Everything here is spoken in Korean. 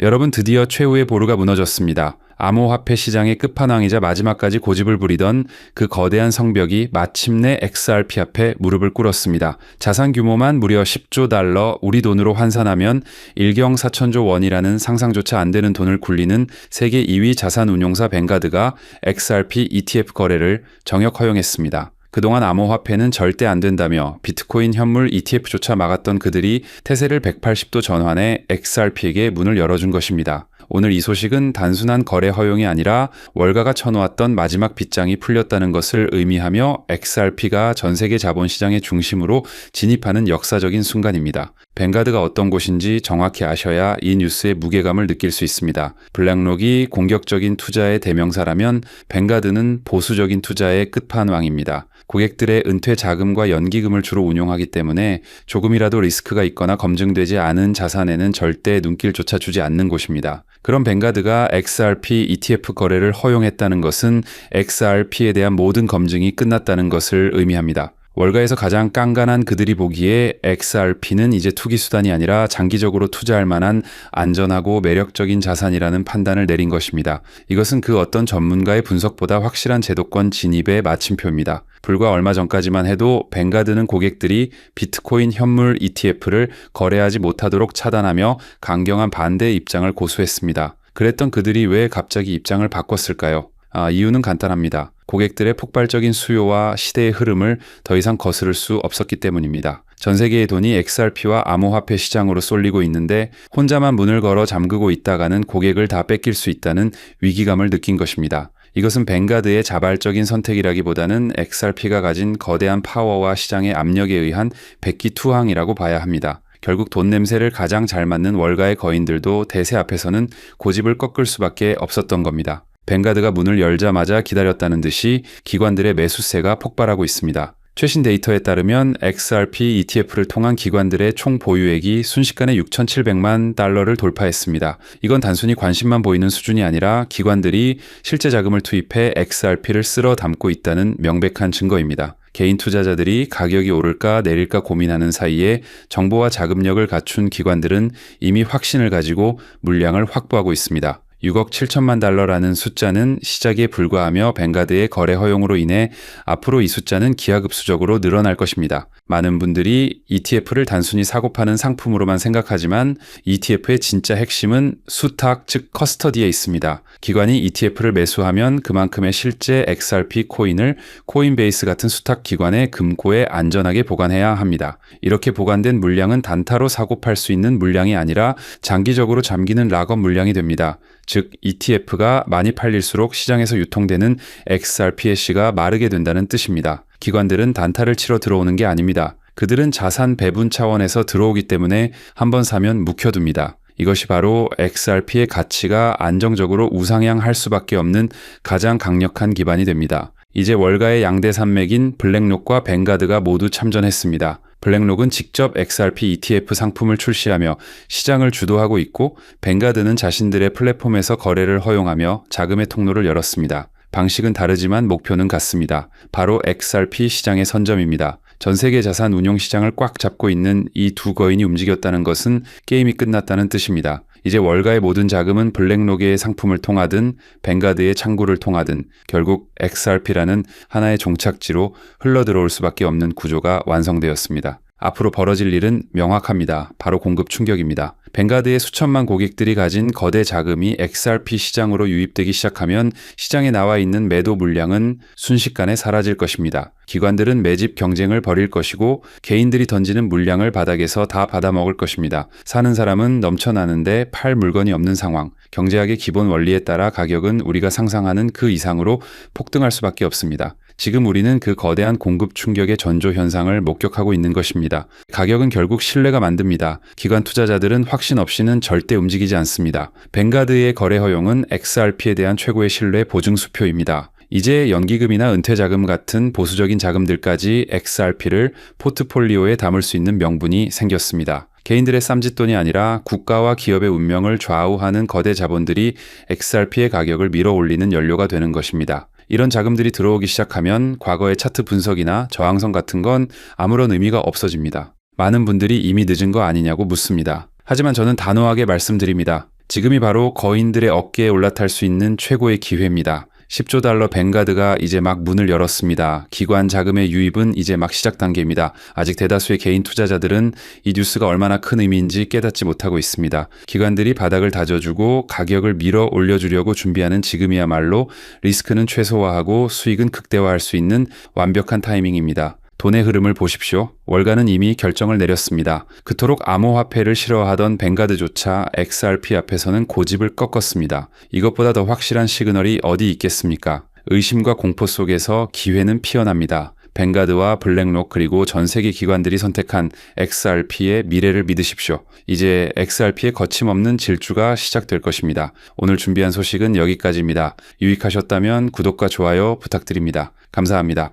여러분 드디어 최후의 보루가 무너졌습니다. 암호화폐 시장의 끝판왕이자 마지막까지 고집을 부리던 그 거대한 성벽이 마침내 XRP 앞에 무릎을 꿇었습니다. 자산 규모만 무려 10조 달러, 우리 돈으로 환산하면 일경 4천조 원이라는 상상조차 안 되는 돈을 굴리는 세계 2위 자산 운용사 뱅가드가 XRP ETF 거래를 정역 허용했습니다. 그동안 암호화폐는 절대 안 된다며 비트코인 현물 ETF조차 막았던 그들이 태세를 180도 전환해 XRP에게 문을 열어준 것입니다. 오늘 이 소식은 단순한 거래 허용이 아니라 월가가 쳐놓았던 마지막 빗장이 풀렸다는 것을 의미하며 XRP가 전 세계 자본시장의 중심으로 진입하는 역사적인 순간입니다. 뱅가드가 어떤 곳인지 정확히 아셔야 이 뉴스의 무게감을 느낄 수 있습니다. 블랙록이 공격적인 투자의 대명사라면 뱅가드는 보수적인 투자의 끝판왕입니다. 고객들의 은퇴 자금과 연기금을 주로 운용하기 때문에 조금이라도 리스크가 있거나 검증되지 않은 자산에는 절대 눈길조차 주지 않는 곳입니다. 그런 뱅가드가 XRP ETF 거래를 허용했다는 것은 XRP에 대한 모든 검증이 끝났다는 것을 의미합니다. 월가에서 가장 깐깐한 그들이 보기에 XRP는 이제 투기 수단이 아니라 장기적으로 투자할 만한 안전하고 매력적인 자산이라는 판단을 내린 것입니다. 이것은 그 어떤 전문가의 분석보다 확실한 제도권 진입의 마침표입니다. 불과 얼마 전까지만 해도 뱅가드는 고객들이 비트코인 현물 ETF를 거래하지 못하도록 차단하며 강경한 반대 입장을 고수했습니다. 그랬던 그들이 왜 갑자기 입장을 바꿨을까요? 아, 이유는 간단합니다. 고객들의 폭발적인 수요와 시대의 흐름을 더 이상 거스를 수 없었기 때문입니다. 전 세계의 돈이 XRP와 암호화폐 시장으로 쏠리고 있는데 혼자만 문을 걸어 잠그고 있다가는 고객을 다 뺏길 수 있다는 위기감을 느낀 것입니다. 이것은 뱅가드의 자발적인 선택이라기보다는 XRP가 가진 거대한 파워와 시장의 압력에 의한 백기투항이라고 봐야 합니다. 결국 돈 냄새를 가장 잘 맡는 월가의 거인들도 대세 앞에서는 고집을 꺾을 수밖에 없었던 겁니다. 뱅가드가 문을 열자마자 기다렸다는 듯이 기관들의 매수세가 폭발하고 있습니다. 최신 데이터에 따르면 XRP ETF를 통한 기관들의 총 보유액이 순식간에 6,700만 달러를 돌파했습니다. 이건 단순히 관심만 보이는 수준이 아니라 기관들이 실제 자금을 투입해 XRP를 쓸어 담고 있다는 명백한 증거입니다. 개인 투자자들이 가격이 오를까 내릴까 고민하는 사이에 정보와 자금력을 갖춘 기관들은 이미 확신을 가지고 물량을 확보하고 있습니다. 6억 7천만 달러라는 숫자는 시작에 불과하며 뱅가드의 거래 허용으로 인해 앞으로 이 숫자는 기하급수적으로 늘어날 것입니다. 많은 분들이 ETF를 단순히 사고 파는 상품으로만 생각하지만 ETF의 진짜 핵심은 수탁, 즉 커스터디에 있습니다. 기관이 ETF를 매수하면 그만큼의 실제 XRP 코인을 코인베이스 같은 수탁 기관의 금고에 안전하게 보관해야 합니다. 이렇게 보관된 물량은 단타로 사고 팔 수 있는 물량이 아니라 장기적으로 잠기는 락업 물량이 됩니다. 즉 ETF가 많이 팔릴수록 시장에서 유통되는 XRPS가 마르게 된다는 뜻입니다. 기관들은 단타를 치러 들어오는 게 아닙니다. 그들은 자산 배분 차원에서 들어오기 때문에 한번 사면 묵혀둡니다. 이것이 바로 XRP의 가치가 안정적으로 우상향할 수밖에 없는 가장 강력한 기반이 됩니다. 이제 월가의 양대 산맥인 블랙록과 뱅가드가 모두 참전했습니다. 블랙록은 직접 XRP ETF 상품을 출시하며 시장을 주도하고 있고 뱅가드는 자신들의 플랫폼에서 거래를 허용하며 자금의 통로를 열었습니다. 방식은 다르지만 목표는 같습니다. 바로 XRP 시장의 선점입니다. 전 세계 자산 운용 시장을 꽉 잡고 있는 이 두 거인이 움직였다는 것은 게임이 끝났다는 뜻입니다. 이제 월가의 모든 자금은 블랙록의 상품을 통하든 뱅가드의 창구를 통하든 결국 XRP라는 하나의 종착지로 흘러들어올 수밖에 없는 구조가 완성되었습니다. 앞으로 벌어질 일은 명확합니다. 바로 공급 충격입니다. 뱅가드의 수천만 고객들이 가진 거대 자금이 XRP 시장으로 유입되기 시작하면 시장에 나와 있는 매도 물량은 순식간에 사라질 것입니다. 기관들은 매집 경쟁을 벌일 것이고 개인들이 던지는 물량을 바닥에서 다 받아먹을 것입니다. 사는 사람은 넘쳐나는데 팔 물건이 없는 상황. 경제학의 기본 원리에 따라 가격은 우리가 상상하는 그 이상으로 폭등할 수밖에 없습니다. 지금 우리는 그 거대한 공급 충격의 전조 현상을 목격하고 있는 것입니다. 가격은 결국 신뢰가 만듭니다. 기관 투자자들은 확신 없이는 절대 움직이지 않습니다. 뱅가드의 거래 허용은 XRP에 대한 최고의 신뢰 보증 수표입니다. 이제 연기금이나 은퇴자금 같은 보수적인 자금들까지 XRP를 포트폴리오에 담을 수 있는 명분이 생겼습니다. 개인들의 쌈짓돈이 아니라 국가와 기업의 운명을 좌우하는 거대 자본들이 XRP의 가격을 밀어 올리는 연료가 되는 것입니다. 이런 자금들이 들어오기 시작하면 과거의 차트 분석이나 저항선 같은 건 아무런 의미가 없어집니다. 많은 분들이 이미 늦은 거 아니냐고 묻습니다. 하지만 저는 단호하게 말씀드립니다. 지금이 바로 거인들의 어깨에 올라탈 수 있는 최고의 기회입니다. 10조 달러 뱅가드가 이제 막 문을 열었습니다. 기관 자금의 유입은 이제 막 시작 단계입니다. 아직 대다수의 개인 투자자들은 이 뉴스가 얼마나 큰 의미인지 깨닫지 못하고 있습니다. 기관들이 바닥을 다져주고 가격을 밀어 올려주려고 준비하는 지금이야말로 리스크는 최소화하고 수익은 극대화할 수 있는 완벽한 타이밍입니다. 돈의 흐름을 보십시오. 월가는 이미 결정을 내렸습니다. 그토록 암호화폐를 싫어하던 뱅가드조차 XRP 앞에서는 고집을 꺾었습니다. 이것보다 더 확실한 시그널이 어디 있겠습니까? 의심과 공포 속에서 기회는 피어납니다. 뱅가드와 블랙록 그리고 전 세계 기관들이 선택한 XRP의 미래를 믿으십시오. 이제 XRP의 거침없는 질주가 시작될 것입니다. 오늘 준비한 소식은 여기까지입니다. 유익하셨다면 구독과 좋아요 부탁드립니다. 감사합니다.